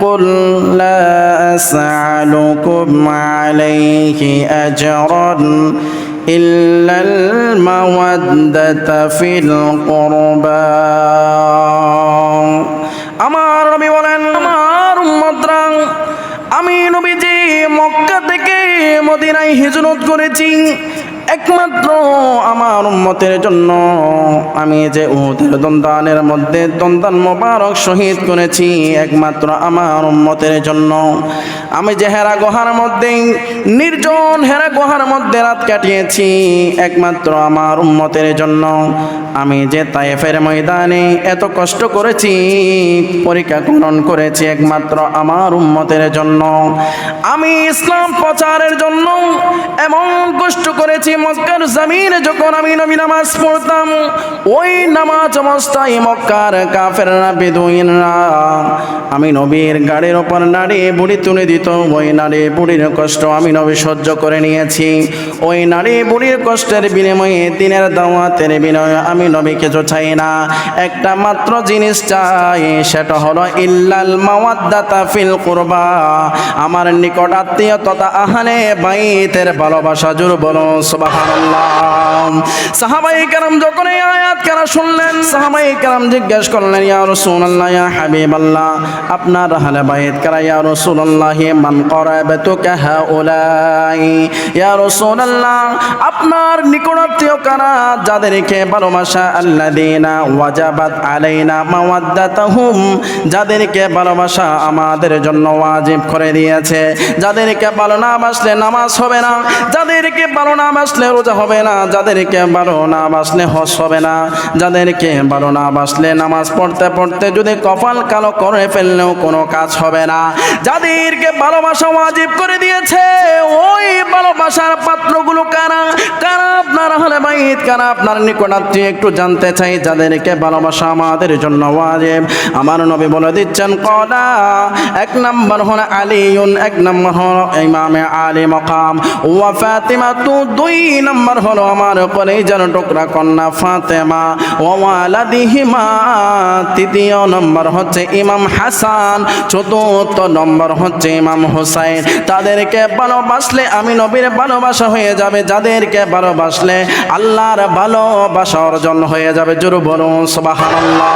قل لا أسألكم عليه أجرا إلا المودة في القربى আমার নবী বলেন আমার উম্মতরা আমি নবীজি মক্কা থেকে মদিনায় হিজরত করেছি একমাত্র আমার উম্মতের জন্য। আমি যে উহুদের দন্দানের মধ্যে দন্দান মোবারক শহীদ করেছি, একমাত্র আমার উম্মতের জন্য। আমি যে হেরা গুহার মধ্যে নির্জন হেরা গুহার মধ্যে রাত কাটিয়েছি, একমাত্র আমার উম্মতের জন্য। আমি যে তায়েফের ময়দানে এত কষ্ট করেছি, পরীক্ষা গ্রহণ করেছি একমাত্র আমার উম্মতের জন্য। আমি ইসলাম প্রচারের জন্য এমন কষ্ট করেছি মক্কার জমিনে, যখন আমি নবী নামাজ পড়তাম, ওই নামাজ অবস্থায় মক্কার কাফেররা বেদুইনরা আমি নবীর গাড়ির ওপর নাড়িয়ে বুড়ি তুলে দিত। ওই নারী বুড়ির কষ্ট আমি নবী সহ্য করে নিয়েছি। ওই নারী বুড়ির কষ্টের বিনিময়ে, দিনের দাওয়াতের বিনিময়ে আমি নবী কিছু চাই না। একটা মাত্র জিনিস চাই, সেটা হলো ইল্লাল মাওয়াদ্দাতা ফিল কুরবা। আমার নিকট আত্মীয় তথা আহানে বাইতের ভালোবাসা জোর বলো আপনার নিকটাত্মীয় কারা? যাদেরকে ভালোবাসা আল্লাযিনা আলাইনা যাদেরকে ভালোবাসা আমাদের জন্য ওয়াজিব করে দিয়েছে। যাদেরকে ভালো না বাসলে নামাজ হবে না। যাদেরকে ভালো না বাসলে রোজা হবে না, যাদেরকে বারো না বাসলে হস হবে না, যাদেরকে বারো না বাসলে নামাজ পড়তে পড়তে যদি কপাল কালো করে ফেললেও কোনো কাজ হবে না। যাদেরকে ভালোবাসা ওয়াজিব করে দিয়েছে, ওই ভালোবাসার পাত্রগুলো কারা? কারা আপনার হলে বাইত? কারা আপনার নিকটাত্মীয়? একটু জানতে চাই যাদেরকে ভালোবাসা আমাদের জন্য ওয়াজিব। আমার নবী বলে দিচ্ছেন, কলা, এক নম্বর হলো আলিউন, এক নম্বর হলো ইমামে আলী মকাম। ওয়া ফাতিমা তু দুই নম্বর হলো আমার কলেজার টুকরা কন্যা ফাতেমা। ওয়া ওয়ালাদিহিমা, তৃতীয় নম্বর হচ্ছে ইমাম হাসান। চতুর্থ নম্বর হচ্ছে ইমাম হোসাইন। তাদেরকে ভালোবাসলে আমি নবীর ভালোবাসা হয়ে যাবে যাদেরকে ভালোবাসলে আল্লাহর ভালোবাসা অর্জন হয়ে যাবে। জোর বলুন সুবহানাল্লাহ।